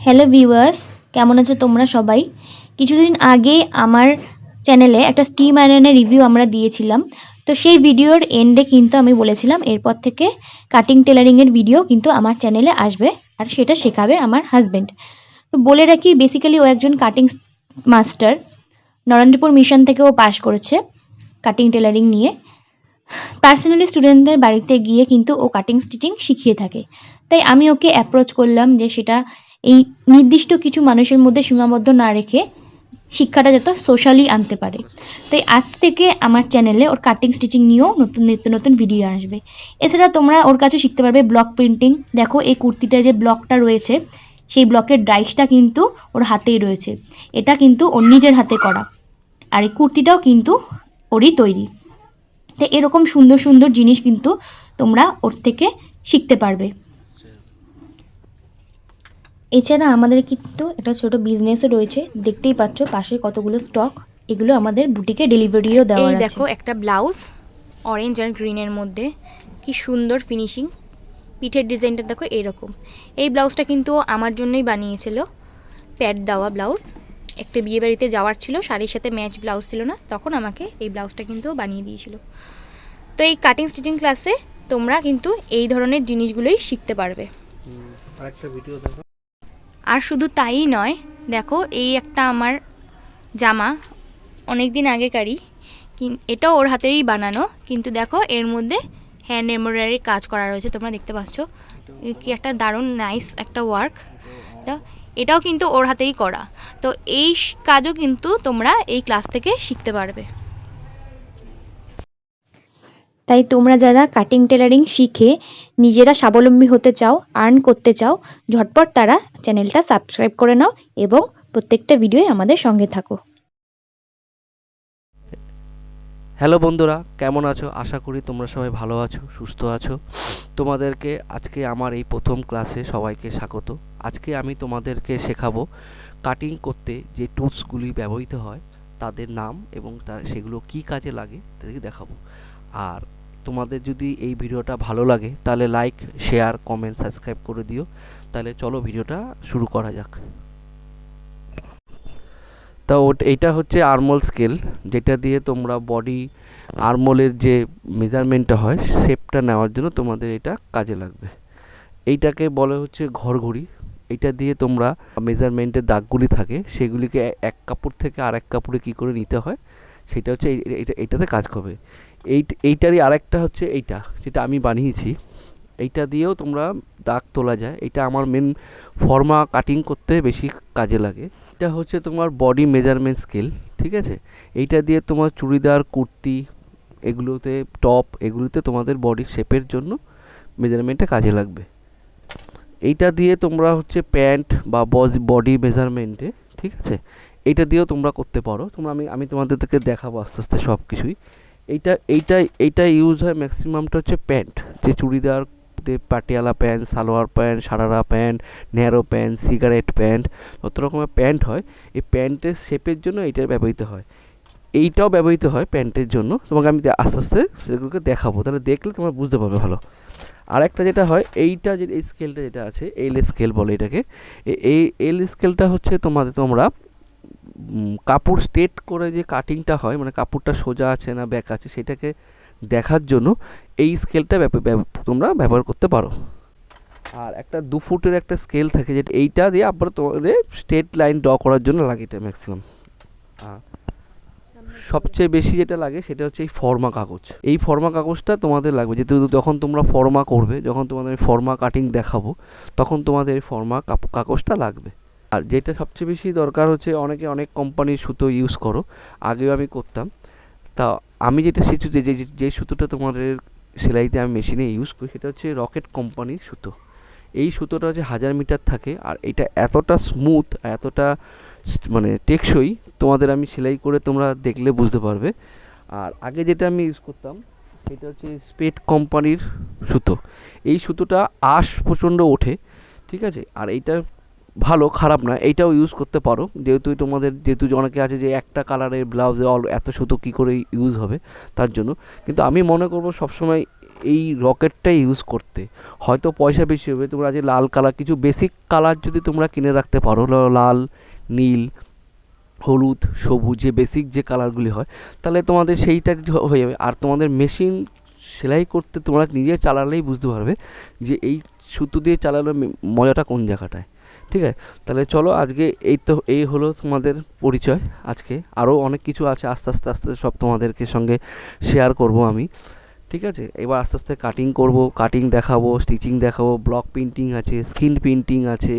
Hello viewers কেমন আছো তোমরা সবাই? কিছুদিন আগে আমার চ্যানেলে একটা স্টিম আয়রনের রিভিউ আমরা দিয়েছিলাম। তো সেই ভিডিওর এন্ডে কিন্তু আমি বলেছিলাম, এরপর থেকে কাটিং টেলারিংয়ের ভিডিও কিন্তু আমার চ্যানেলে আসবে আর সেটা শেখাবে আমার হাজবেন্ড তো বলে রাখি বেসিক্যালি ও একজন কাটিং মাস্টার নরেন্দ্রপুর মিশন থেকে ও পাশ করেছে কাটিং টেলারিং নিয়ে। পার্সোনালি স্টুডেন্টদের বাড়িতে গিয়ে কিন্তু ও কাটিং স্টিচিং শিখিয়ে থাকে। তাই আমি ওকে অ্যাপ্রোচ করলাম যে সেটা এই নির্দিষ্ট কিছু মানুষের মধ্যে সীমাবদ্ধ না রেখে শিক্ষাটা যত সোশ্যালি আনতে পারে। তাই আজ থেকে আমার চ্যানেলে ওর কাটিং স্টিচিং নিয়েও নতুন নিত্য নতুন ভিডিও আসবে। এছাড়া তোমরা ওর কাছে শিখতে পারবে ব্লক প্রিন্টিং দেখো, এই কুর্তিটা যে ব্লকটা রয়েছে, সেই ব্লকের ডাইসটা কিন্তু ওর হাতেই রয়েছে। এটা কিন্তু ওর নিজের হাতে করা। আর এই কুর্তিটাও কিন্তু ওরই তৈরি। তো এরকম সুন্দর সুন্দর জিনিস কিন্তু তোমরা ওর থেকে শিখতে পারবে। এছাড়া আমাদের কিন্তু একটা ছোট বিজনেসও রয়েছে। দেখতেই পাচ্ছ পাশে কতগুলো স্টক এগুলো আমাদের বুটিকে ডেলিভারিও দেওয়া এই আছে। দেখো একটা ব্লাউজ অরেঞ্জ আর গ্রিনের মধ্যে। কি সুন্দর ফিনিশিং পিঠের ডিজাইনটা দেখো এরকম। এই ব্লাউজটা কিন্তু আমার জন্যই বানিয়েছিল। প্যাড দেওয়া ব্লাউজ একটা বিয়ে বাড়িতে যাওয়ার ছিল শাড়ির সাথে ম্যাচ ব্লাউজ ছিল না তখন আমাকে এই ব্লাউজটা কিন্তু বানিয়ে দিয়েছিল। তো এই কাটিং স্টিচিং ক্লাসে তোমরা কিন্তু এই ধরনের জিনিসগুলোই শিখতে পারবে। আরেকটা ভিডিও দেখো। আর শুধু তাই নয়, দেখো এই একটা আমার জামা অনেক দিন আগেকারই এটাও ওর হাতেরই বানানো, কিন্তু দেখো এর মধ্যে হ্যান্ড এমব্রয়ডারি কাজ করা রয়েছে, তোমরা দেখতে পাচ্ছ। কি একটা দারুণ নাইস একটা ওয়ার্ক তা এটাও কিন্তু ওর হাতেই করা। তো এই কাজও কিন্তু তোমরা এই ক্লাস থেকে শিখতে পারবে। তাই তোমরা যারা কাটিং টেলারিং শিখে নিজেরা স্বাবলম্বী হতে চাও আর্ন করতে চাও, ঝটপট তারা চ্যানেলটা সাবস্ক্রাইব করে নাও এবং প্রত্যেকটা ভিডিওই আমাদের সঙ্গে থাকো। হ্যালো বন্ধুরা, কেমন আছো? আশা করি তোমরা সবাই ভালো আছো, সুস্থ আছো। তোমাদেরকে আজকে আমার এই প্রথম ক্লাসে সবাইকে স্বাগত। আজকে আমি তোমাদেরকে শেখাবো কাটিং করতে যে টুলসগুলি ব্যবহৃত হয়, তাদের নাম এবং তার সেগুলো কি কাজে লাগে, তাদেরকে দেখাবো। আর তোমাদের যদি এই ভিডিওটা ভালো লাগে, তাহলে লাইক শেয়ার কমেন্ট সাবস্ক্রাইব করে দিও। তাহলে চলো ভিডিওটা শুরু করা যাক। তা ওট, এইটা হচ্ছে আর্মল স্কেল যেটা দিয়ে তোমরা বডি আর্মলের যে মেজারমেন্টটা হয় শেপটা নেওয়ার জন্য তোমাদের এটা কাজে লাগবে। এইটাকে বলে হচ্ছে ঘরঘড়ি। এটা দিয়ে তোমরা মেজারমেন্টের দাগগুলি থাকে, সেগুলিকে এক কাপড় থেকে আরেক কাপড়ে কি করে নিতে হয়, সেটা হচ্ছে এই- এই- এটা এইটাতে কাজ করবে। এই এইটারই আরেকটা হচ্ছে এইটা, যেটা আমি বানিয়েছি। এইটা দিয়েও তোমরা দাগ তোলা যায়। এটা আমার মেন ফর্মা কাটিং করতে বেশি কাজে লাগে। এটা হচ্ছে তোমার বডি মেজারমেন্ট স্কেল ঠিক আছে? এইটা দিয়ে তোমার চুড়িদার, কুর্তি, এগুলোতে টপ এগুলোতে তোমাদের বডি শেপের জন্য মেজারমেন্টটা কাজে লাগবে। এইটা দিয়ে তোমরা হচ্ছে প্যান্ট বা বডি মেজারমেন্টে ঠিক আছে? এইটা দিয়েও তোমরা করতে পারো। তোমরা আমি আমি তোমাদেরকে দেখাবো আস্তে আস্তে সব কিছুই এইটা এইটা এইটা ইউজ হয় ম্যাক্সিমামটা হচ্ছে প্যান্ট যে churidar Patiala pant salwar pant sharara pant narrow pant cigarette pant যত রকমের প্যান্ট হয়, এই প্যান্টের শেপের জন্য এইটা ব্যবহৃত হয়। এইটাও ব্যবহৃত হয় প্যান্টের জন্য। তোমাকে আমি আস্তে আস্তে সেগুলোকে দেখাবো। তাহলে দেখলে তোমরা বুঝতে পারবে ভালো। আর একটা যেটা হয়, এইটা যে, এই স্কেলটা যেটা আছে এল স্কেল বলে এটাকে এই এল স্কেলটা হচ্ছে তোমাদের, তোমরা কাপড় স্ট্রেট করে যে কাটিংটা হয় মানে কাপড়টা সোজা আছে না ব্যাক আছে, সেটাকে দেখার জন্য এই স্কেলটা তোমরা ব্যবহার করতে পারো। আর একটা দু ফুটের একটা স্কেল থাকে, যেটা এইটা দিয়ে আবার তোমাদের স্ট্রেট লাইন ড্র করার জন্য লাগে এটা ম্যাক্সিমাম সবচেয়ে বেশি যেটা লাগে, সেটা হচ্ছে এই ফর্মা কাগজ। এই ফর্মা কাগজটা তোমাদের লাগবে, যেহেতু যখন তোমরা ফর্মা করবে, যখন তোমাদের ফর্মা কাটিং দেখাবো, তখন তোমাদের এই ফর্মা কাগজটা লাগবে। আর যেটা সবচেয়ে বেশি দরকার হচ্ছে, অনেকে অনেক কোম্পানির সুতো ইউজ করো। আগেও আমি করতাম। তা আমি যেটা যে- যে সুতোটা তোমাদের সেলাইতে আমি মেশিনে ইউজ করি, সেটা হচ্ছে রকেট কোম্পানির সুতো। এই সুতোটা হচ্ছে হাজার মিটার থাকে, আর এটা এতটা স্মুথ এতটা মানে টেকসই, তোমাদের আমি সেলাই করে তোমরা দেখলে বুঝতে পারবে। আর আগে যেটা আমি ইউজ করতাম, সেটা হচ্ছে স্পেট কোম্পানির সুতো। এই সুতোটা আঁশ প্রচণ্ড ওঠে, ঠিক আছে? আর এইটা ভালো, খারাপ না এইটাও ইউজ করতে পারো। যেহেতু তোমাদের, যেহেতু অনেকে আছে যে একটা কালারের ব্লাউজে অল এত সুতো কী করে ইউজ হবে? তার জন্য। কিন্তু আমি মনে করব সবসময় এই রকেটটা ইউজ করতে। হয়তো পয়সা বেশি হবে, তোমরা যে লাল কালার কিছু বেসিক কালার যদি তোমরা কিনে রাখতে পারো লাল, নীল, হলুদ, সবুজ, যে বেসিক যে কালারগুলি হয়, তাহলে তোমাদের সেইটা হয়ে যাবে। আর তোমাদের মেশিন সেলাই করতে তোমরা নিজে চালালেই বুঝতে পারবে যে এই সুতো দিয়ে মে- মজাটা কোন জায়গাটায়। ঠিক আছে? তাহলে চলো আজকে এই তো, এই হলো তোমাদের পরিচয়। আজকে আরও অনেক কিছু আছে, আস্তে আস্তে আস্তে সব তোমাদেরকে সঙ্গে শেয়ার করব আমি। ঠিক আছে? এবার আস্তে আস্তে কাটিং করব কাটিং দেখাবো স্টিচিং দেখাবো ব্লক প্রিন্টিং আছে স্কিন প্রিন্টিং আছে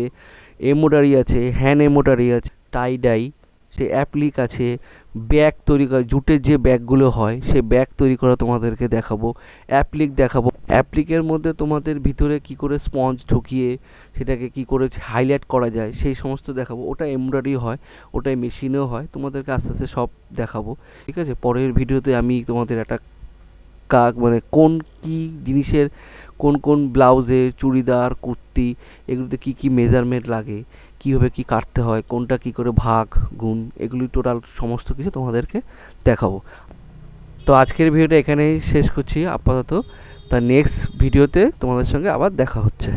এমব্রয়ডারি আছে হ্যান্ড এমব্রয়ডারি আছে টাই ডাই সে অ্যাপ্লিক আছে ব্যাগ তৈরি করা জুটের যে ব্যাগগুলো হয় সে ব্যাগ তৈরি করা তোমাদেরকে দেখাবো। অ্যাপ্লিক দেখাবো। অ্যাপ্লিকের মধ্যে তোমাদের ভিতরে কি করে স্পঞ্জ ঢুকিয়ে, সেটাকে কি করে হাইলাইট করা যায়, সেই সমস্ত দেখাবো। ওটা এমব্রয়ডারি হয়, ওটাই মেশিনেও হয়, তোমাদেরকে আস্তে আস্তে সব দেখাবো। ঠিক আছে? পরের ভিডিওতে আমি তোমাদের একটা কাক মানে কোন কি জিনিসের, কোন কোন ব্লাউজে, চুড়িদার, কুর্তি, এগুলোতে কি কি মেজারমেন্ট লাগে, কীভাবে কি কাটতে হয়, কোনটা কি করে ভাগ, গুণ, এগুলি টোটাল সমস্ত কিছু তোমাদেরকে দেখাবো। তো আজকের ভিডিওটা এখানেই শেষ করছি, আপাতত। তা নেক্সট ভিডিওতে তোমাদের সঙ্গে আবার দেখা হচ্ছে।